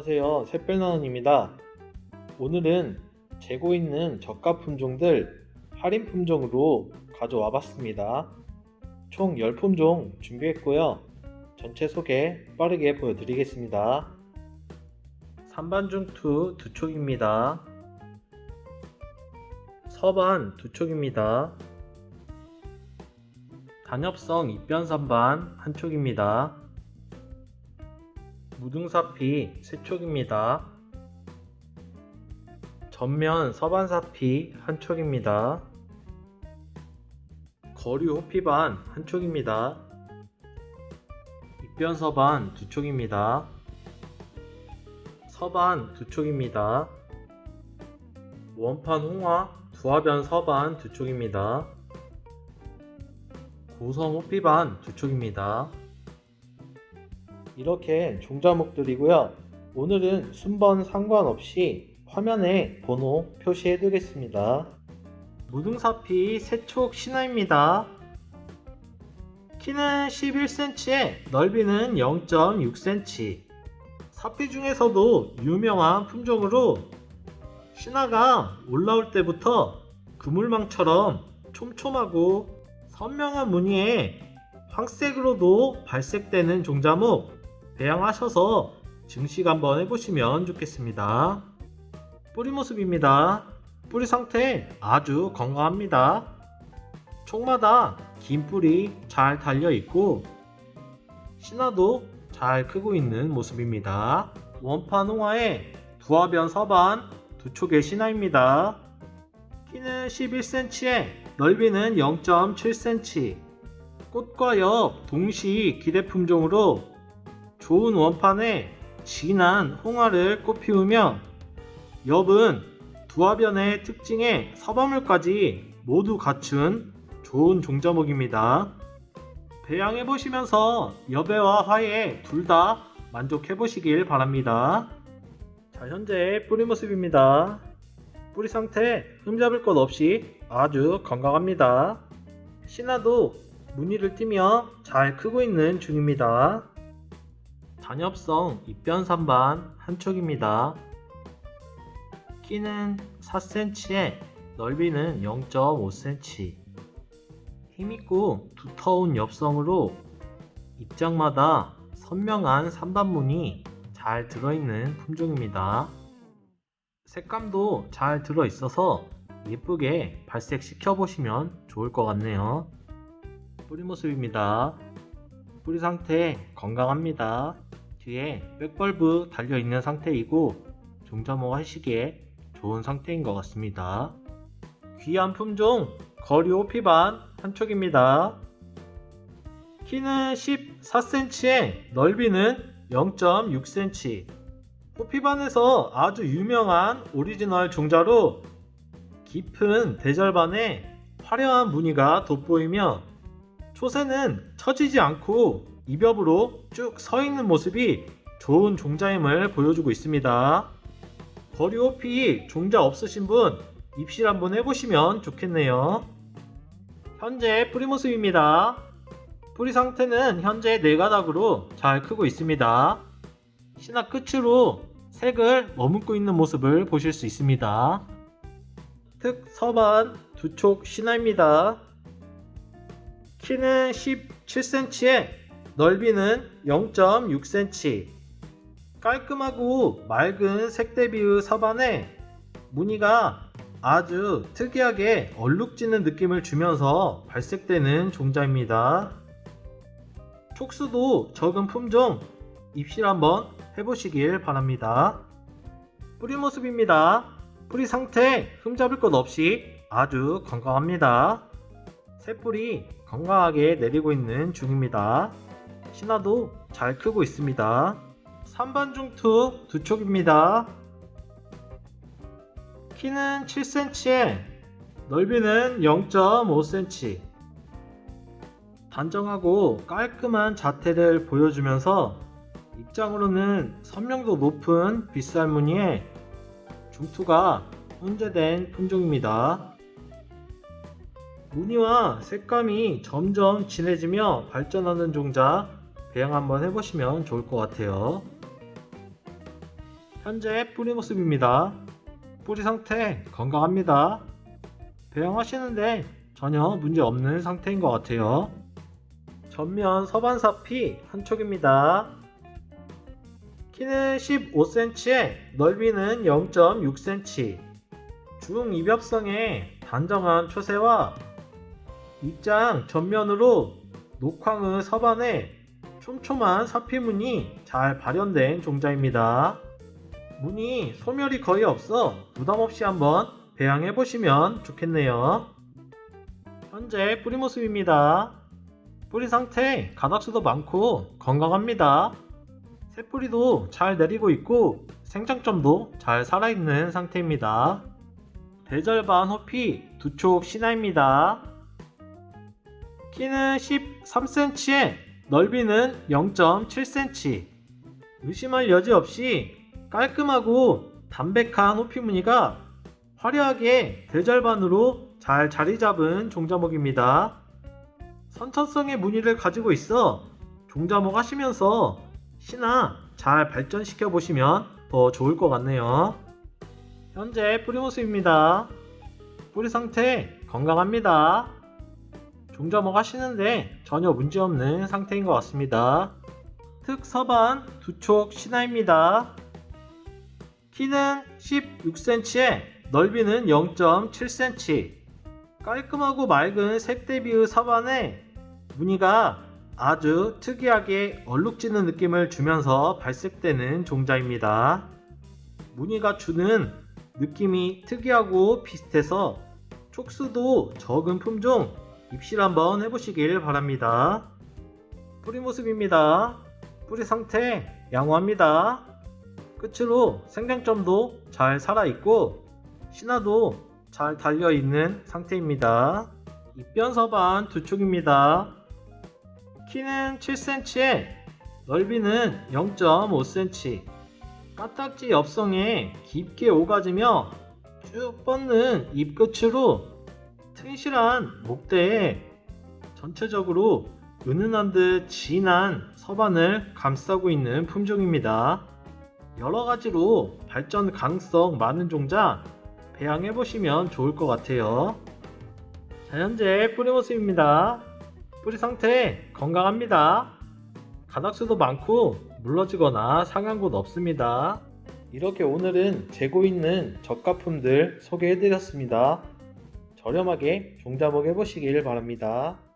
안녕하세요. 샛별나원입니다. 오늘은 재고 있는 저가 품종들 할인 품종으로 가져와 봤습니다. 총 10품종 준비했고요. 전체 소개 빠르게 보여드리겠습니다. 산반중투 두 촉입니다. 서반 두 촉입니다. 단엽성 입변산반 한 촉입니다. 무등사피 세촉입니다. 전면 서반사피 한 촉입니다. 거류 호피반 한 촉입니다. 입변 서반 두 촉입니다. 서반 두 촉입니다. 원판 홍화 두화변 서반 두 촉입니다. 고성 호피반 두 촉입니다. 이렇게 종자목들이고요. 오늘은 순번 상관없이 화면에 번호 표시해 두겠습니다. 무등사피 세촉 신화입니다. 키는 11cm에 넓이는 0.6cm. 사피 중에서도 유명한 품종으로 신화가 올라올 때부터 그물망처럼 촘촘하고 선명한 무늬에 황색으로도 발색되는 종자목 배양하셔서 증식 한번 해보시면 좋겠습니다. 뿌리 모습입니다. 뿌리 상태 아주 건강합니다. 촉마다 긴 뿌리 잘 달려 있고 신화도 잘 크고 있는 모습입니다. 원판 홍화에 두화변 서반 두 촉의 신화입니다. 키는 11cm에 넓이는 0.7cm 꽃과 엽 동시 기대 품종으로 좋은 원판에 진한 홍화를 꽃 피우며 엽은 두화변의 특징에 서바물까지 모두 갖춘 좋은 종자목입니다. 배양해 보시면서 엽에와 화에 둘다 만족해 보시길 바랍니다. 자, 현재 뿌리 모습입니다. 뿌리 상태 흠잡을 것 없이 아주 건강합니다. 신화도 무늬를 띠며 잘 크고 있는 중입니다. 단엽성 입변산반 한 촉입니다. 키는 4cm에 넓이는 0.5cm. 힘있고 두터운 엽성으로 입장마다 선명한 산반문이 잘 들어있는 품종입니다. 색감도 잘 들어있어서 예쁘게 발색시켜 보시면 좋을 것 같네요. 뿌리 모습입니다. 뿌리 상태 건강합니다. 뒤에 백벌브 달려있는 상태이고 종자모 하시기에 좋은 상태인 것 같습니다. 귀한 품종 거리 호피반 한 촉입니다. 키는 14cm에 넓이는 0.6cm 호피반에서 아주 유명한 오리지널 종자로 깊은 대절반에 화려한 무늬가 돋보이며 초새는 처지지 않고 이벽으로 쭉 서 있는 모습이 좋은 종자임을 보여주고 있습니다. 거리 호피 종자 없으신 분 입실 한번 해보시면 좋겠네요. 현재 뿌리 모습입니다. 뿌리 상태는 현재 네 가닥으로 잘 크고 있습니다. 신화 끝으로 색을 머금고 있는 모습을 보실 수 있습니다. 특 서반 두촉 신화입니다. 키는 17cm에 넓이는 0.6cm. 깔끔하고 맑은 색 대비의 서반에 무늬가 아주 특이하게 얼룩지는 느낌을 주면서 발색되는 종자입니다. 촉수도 적은 품종 입실 한번 해보시길 바랍니다. 뿌리 모습입니다. 뿌리 상태 흠잡을 것 없이 아주 건강합니다. 새뿌리 건강하게 내리고 있는 중입니다. 신화도 잘 크고 있습니다. 3반 중투 두 촉입니다. 키는 7cm에 넓이는 0.5cm. 단정하고 깔끔한 자태를 보여주면서 입장으로는 선명도 높은 빗살 무늬에 중투가 혼재된 품종입니다. 무늬와 색감이 점점 진해지며 발전하는 종자 배양 한번 해보시면 좋을 것 같아요. 현재 뿌리 모습입니다. 뿌리 상태 건강합니다. 배양하시는데 전혀 문제 없는 상태인 것 같아요. 전면 서반사피 한 촉입니다. 키는 15cm에 넓이는 0.6cm. 중입엽성의 단정한 초세와 입장 전면으로 녹황의 서반에 촘촘한 사피무늬 잘 발현된 종자입니다. 무늬 소멸이 거의 없어 부담 없이 한번 배양해 보시면 좋겠네요. 현재 뿌리 모습입니다. 뿌리 상태 가닥수도 많고 건강합니다. 새뿌리도 잘 내리고 있고 생장점도 잘 살아있는 상태입니다. 대절반 호피 두촉 신화입니다. 키는 13cm에 넓이는 0.7cm. 의심할 여지 없이 깔끔하고 담백한 호피 무늬가 화려하게 대절반으로 잘 자리 잡은 종자목입니다. 선천성의 무늬를 가지고 있어 종자목 하시면서 신화 잘 발전시켜 보시면 더 좋을 것 같네요. 현재 뿌리 모습입니다. 뿌리 상태 건강합니다. 종자목 하시는데 전혀 문제없는 상태인 것 같습니다. 특서반 두촉 신화입니다. 키는 16cm에 넓이는 0.7cm. 깔끔하고 맑은 색 대비의 서반에 무늬가 아주 특이하게 얼룩지는 느낌을 주면서 발색되는 종자입니다. 무늬가 주는 느낌이 특이하고 비슷해서 촉수도 적은 품종 입실 한번 해보시길 바랍니다. 뿌리 모습입니다. 뿌리 상태 양호합니다. 끝으로 생장점도 잘 살아있고 신화도 잘 달려있는 상태입니다. 입변 서반 두 축입니다. 키는 7cm에 넓이는 0.5cm 까딱지 엽성에 깊게 오가지며 쭉 뻗는 입 끝으로 튼실한 목대에 전체적으로 은은한 듯 진한 서반을 감싸고 있는 품종입니다. 여러 가지로 발전 가능성 많은 종자 배양해 보시면 좋을 것 같아요. 자, 현재 뿌리 모습입니다. 뿌리 상태 건강합니다. 가닥수도 많고 물러지거나 상한 곳 없습니다. 이렇게 오늘은 재고 있는 저가품들 소개해 드렸습니다. 저렴하게 종자목 해보시길 바랍니다.